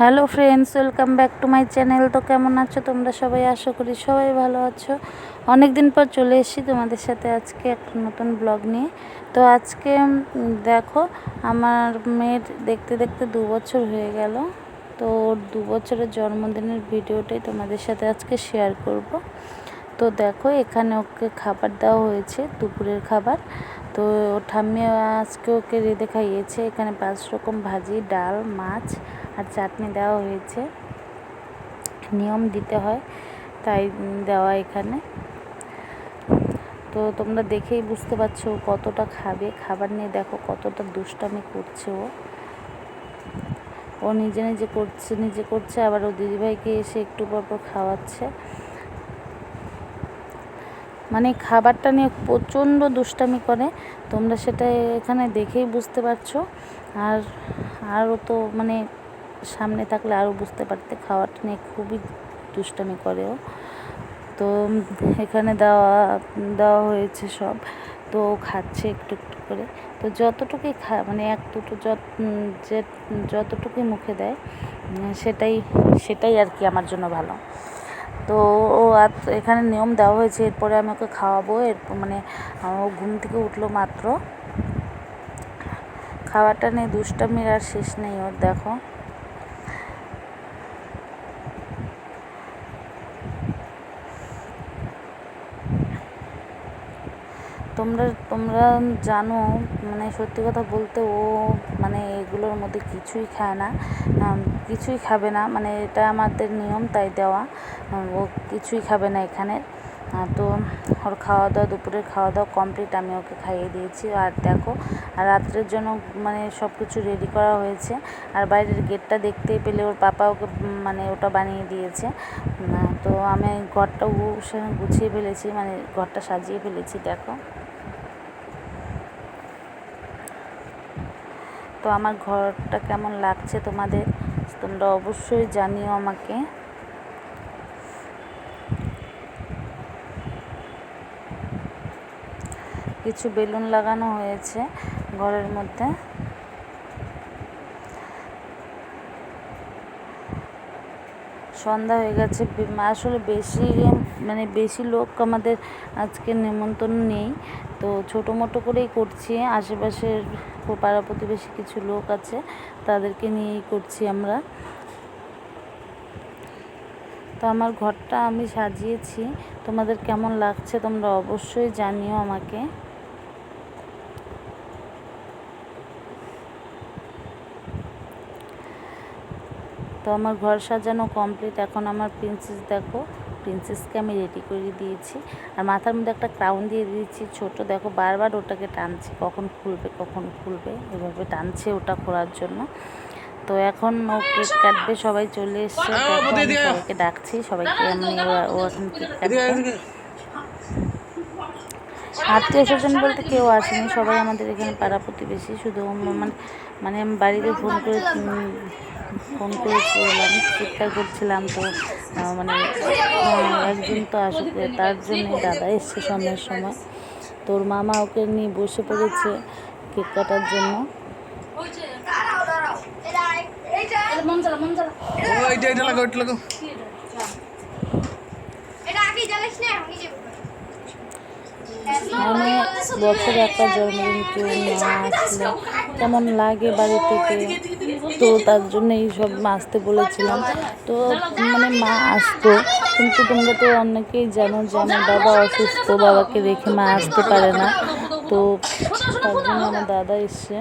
Hello friends, welcome back to my channel. তো কেমন আছো তোমরা সবাই? আশা করি সবাই ভালো আছো। অনেক দিন পর চলে এসেছি তোমাদের সাথে আজকে একটা নতুন ব্লগ নিয়ে। তো আজকে দেখো, আমার মেয়ের দেখতে দেখতে দু বছর হয়ে গেল। তো ওর দু বছরের জন্মদিনের ভিডিওটাই তোমাদের সাথে আজকে শেয়ার করব। তো দেখো, এখানে ওকে খাবার দেওয়া হয়েছে, দুপুরের খাবার। তো ঠাম্মি আজকে ওকে রেঁধে খাইয়েছে এখানে পাঁচ রকম ভাজি, ডাল, মাছ আর চাটনি দেওয়া হয়েছে। নিয়ম দিতে হয়, তাই দেওয়া এখানে। তো তোমরা দেখেই বুঝতে পারছ কতটা খাবে। খাবার নিয়ে দেখো কতটা দুষ্টামি করছে ও। ও নিজে নিজে করছে নিজে করছে, আবার ও দিদিভাইকে এসে একটু পর পর খাওয়াচ্ছে। মানে খাবারটা নিয়ে প্রচণ্ড দুষ্টামি করে। তোমরা সেটা এখানে দেখেই বুঝতে পারছ। আর আরও তো মানে সামনে থাকলে আরও বুঝতে পারতে খাবারটা নিয়ে খুবই দুষ্টামি করে ও। তো এখানে দেওয়া দেওয়া হয়েছে সব। তো খাচ্ছে একটু একটু করে। তো যতটুকুই খা মানে এক দুটো যত, যে যতটুকুই মুখে দেয়, সেটাই সেটাই আর কি আমার জন্য ভালো। তো ও আর এখানে নিয়ম দেওয়া হয়েছে, এরপরে আমি ওকে খাওয়াবো। এরপর মানে ও ঘুম থেকে উঠল মাত্র। খাবারটা নেই দুষ্টামির আর শেষ নেই ওর, দেখো। তোমরা তোমরা জানো মানে সত্যি কথা বলতে ও মানে এগুলোর মধ্যে কিছুই খায় না কিছুই খাবে না মানে এটা আমাদের নিয়ম তাই দেওয়া ও কিছুই খাবে না এখানে। তো ওর খাওয়া দাওয়া দুপুরের খাওয়া দাওয়া কমপ্লিট আমি ওকে খাইয়ে দিয়েছি। আর দেখো, আর রাত্রের জন্য মানে সব কিছু রেডি করা হয়েছে। আর বাইরের গেটটা দেখতেই পেলে ওর পাপা ওকে মানে ওটা বানিয়ে দিয়েছে। তো আমি ঘরটা গুছিয়ে ফেলেছি মানে ঘরটা সাজিয়ে ফেলেছি, দেখো। তো আমার ঘরটা কেমন লাগছে তোমাদের? তোমরা অবশ্যই জানিও আমাকে। কিছু বেলুন লাগানো হয়েছে ঘরের মধ্যে। সন্ধ্যা হয়ে গেছে আসলে বেশি মানে বেশি লোক আমাদের আজকে নেমন্তন্ন নেই। তো ছোটো মোটো করেই করছি, আশেপাশের পাড়া প্রতিবেশী কিছু লোক আছে, তাদেরকে নিয়েই করছি আমরা। তো আমার ঘরটা আমি সাজিয়েছি। তোমাদের কেমন লাগছে তোমরা অবশ্যই জানিও আমাকে। তো আমার ঘর সাজানো কমপ্লিট এখন আমার প্রিন্সেস দেখো। প্রিন্সেসকে আমি রেডি করে দিয়েছি। আর মাথার মধ্যে একটা ক্রাউন দিয়ে দিয়েছি। ছোট দেখো বারবার ওটাকে টানছি। কখন খুলবে কখন খুলবে এভাবে টানছে ওটা খোলার জন্য। তো এখন ও কেক কাটবে সবাই চলে এসছে। সবাইকে ডাকছি। সবাইকে আমি ও এখন কেক কাটবে আত্মীয় স্বজন বলতে কেউ আসেনি। সবাই আমাদের এখানে পাড়া প্রতিবেশী। শুধু মানে মানে আমি বাড়িতে ফোন করে ফোন করেছিলাম চিৎকার করছিলাম তো মানে একজন তো আসবে তার জন্য দাদা এসছে সন্ধ্যার সময়। তোর মামা ওকে নিয়ে বসে পড়েছে কেক কাটার জন্য। ও এইটা এটা লাগো এটা লাগো মানে বছরে একটা জন্মদিন কেউ না আসলে কেমন লাগে বাড়ি থেকে? তো তার জন্য এই সব আসতে বলেছিলাম। তো মানে মা আসতো, কিন্তু তোমরা তো অনেকেই জানো যে আমার বাবা অসুস্থ, বাবাকে রেখে মা আসতে পারে না। তো তার জন্য আমার দাদা এসছে।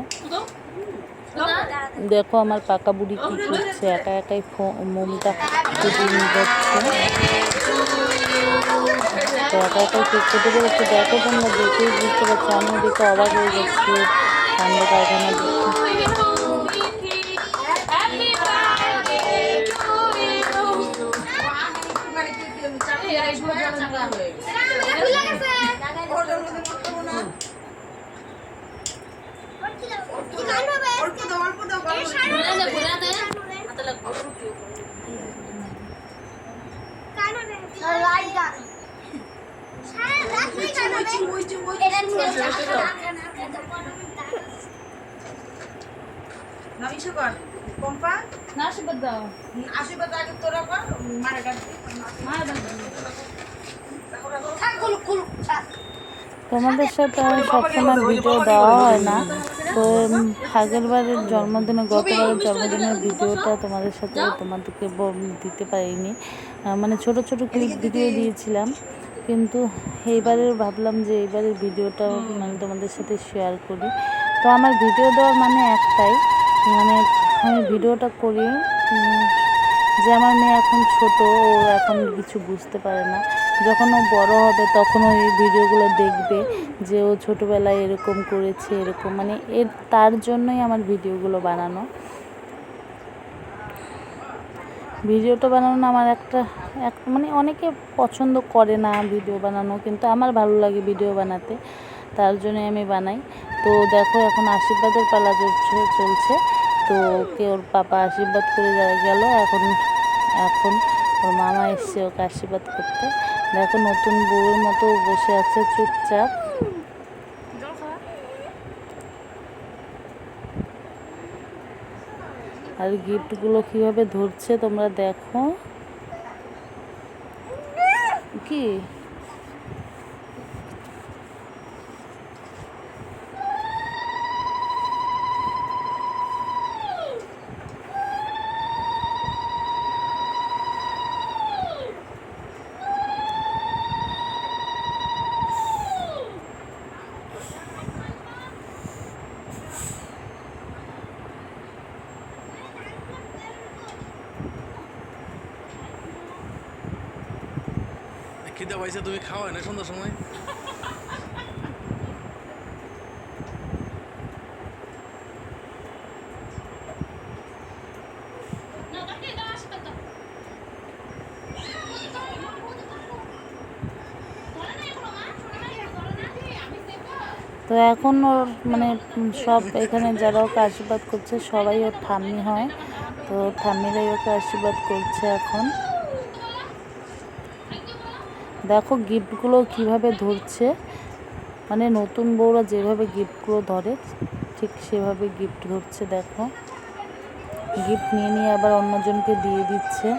দেখো আমার পাকা বুড়ি কি করছে, একা একাই মোমটা যাচ্ছে। তো একা একাই কেক কেটে বেরোচ্ছে দেখো তোমরা দেখেই বুঝতে পারছ, আমিও দেখে অবাক হয়ে যাচ্ছি। ঠান্ডা কারখানা দেখে পম্পা না আশীর্বাদ দাও আশীর্বাদ আগে তোরা কর মারে ডাক তোমাদের সাথে সবসময় ভিডিও দেওয়া হয় না। তো উম, আগের বারের জন্মদিনে গতবারের জন্মদিনের ভিডিওটা তোমাদের সাথে তোমাদেরকে দিতে পারিনি। মানে ছোট ছোট ক্লিপ ভিডিও দিয়েছিলাম। কিন্তু এইবারের ভাবলাম যে এইবারের ভিডিওটা মানে তোমাদের সাথে শেয়ার করি। তো আমার ভিডিও দেওয়ার মানে একটাই মানে আমি ভিডিওটা করি যে আমার মেয়ে এখন ছোট ও এখন কিছু বুঝতে পারে না। যখন ও বড় হবে তখন ওই ভিডিওগুলো দেখবে যে ও ছোটোবেলায় এরকম করেছে, এরকম। মানে এর, তার জন্যই আমার ভিডিওগুলো বানানো। ভিডিওটা বানানো আমার একটা, এক মানে অনেকে পছন্দ করে না ভিডিও বানানো, কিন্তু আমার ভালো লাগে ভিডিও বানাতে। তার জন্যই আমি বানাই। তো দেখো এখন আশীর্বাদের পালা চলছে চলছে। তো ওকে ওর পাপা আশীর্বাদ করে গেল। এখন এখন ওর মামা এসছে ওকে আশীর্বাদ করতে। দেখো নতুন বউয়ের মতো বসে আছে চুপচাপ। আর গিফটগুলো কীভাবে ধরছে তোমরা দেখো। কি? খিদে পাইছে, তুমি খাওয়া না সন্ধ্যার সময়। তো এখন ওর মানে সব এখানে যারা ওকে আশীর্বাদ করছে, সবাই ওর ঠাম্মি হয়। তো ঠাম্মিরাই ওকে আশীর্বাদ করছে এখন। দেখো গিফটগুলো কীভাবে ধরছে। মানে নতুন বউরা যেভাবে গিফটগুলো ধরে, ঠিক সেভাবে গিফট ধরছে, দেখো। গিফট নিয়ে নিয়ে আবার অন্যজনকে দিয়ে দিচ্ছে।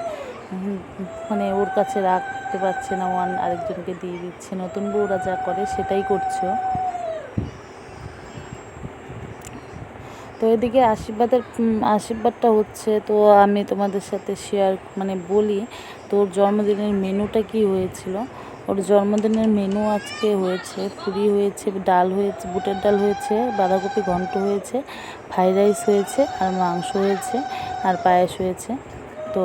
মানে ওর কাছে রাখতে পারছে না, ওয়ান আরেকজনকে দিয়ে দিচ্ছে। নতুন বউরা যা করে সেটাই করছে তো এদিকে আশীর্বাদের আশীর্বাদটা হচ্ছে, তো আমি তোমাদের সাথে শেয়ার মানে বলি, তো ওর জন্মদিনের মেনুটা কি হয়েছিল? ওর জন্মদিনের মেনু আজকে হয়েছে, পুরি হয়েছে, ডাল হয়েছে, বুটের ডাল হয়েছে, বাঁধাকপি ঘন্ট হয়েছে, ফ্রাইড রাইস হয়েছে, আর মাংস হয়েছে, আর পায়েস হয়েছে। তো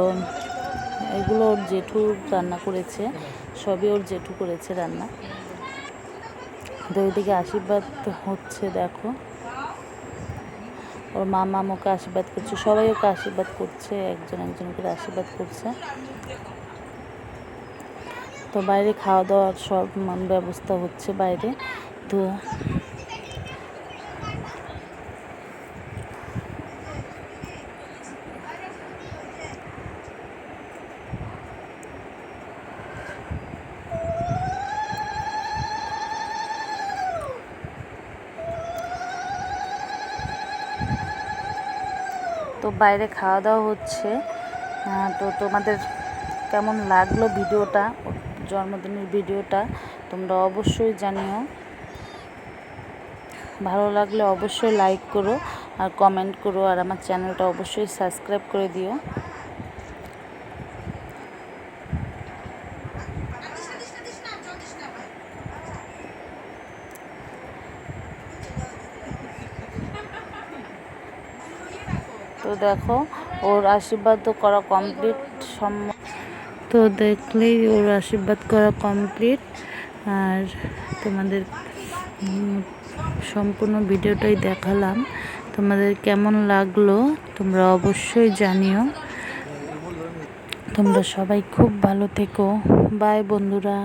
এগুলো ওর জেঠু রান্না করেছে, সবই ওর জেঠু করেছে রান্না। তো ওইদিকে আশীর্বাদ হচ্ছে, দেখো। ওর মামা ওকে আশীর্বাদ করছে, সবাই ওকে আশীর্বাদ করছে, একজন একজন করে আশীর্বাদ করছে। তো বাইরে খাওয়া দাওয়ার সব ব্যবস্থা হচ্ছে বাইরে। তো বাইরে খাওয়া দাওয়া হচ্ছে। তো তোমাদের কেমন লাগল ভিডিওটা, জন্মদিনের ভিডিওটা, তোমরা অবশ্যই জানিও। ভালো লাগলে অবশ্যই লাইক করো আর কমেন্ট করো আর আমার চ্যানেলটা অবশ্যই সাবস্ক্রাইব করে দিও। দেখো, ওর আশীর্বাদ তো করা কমপ্লিট তো দেখলেই ওর আশীর্বাদ করা কমপ্লিট আর তোমাদের সম্পূর্ণ ভিডিওটাই দেখালাম। তোমাদের কেমন লাগল তোমরা অবশ্যই জানিও। তোমরা সবাই খুব ভালো থেকো। বাই বন্ধুরা।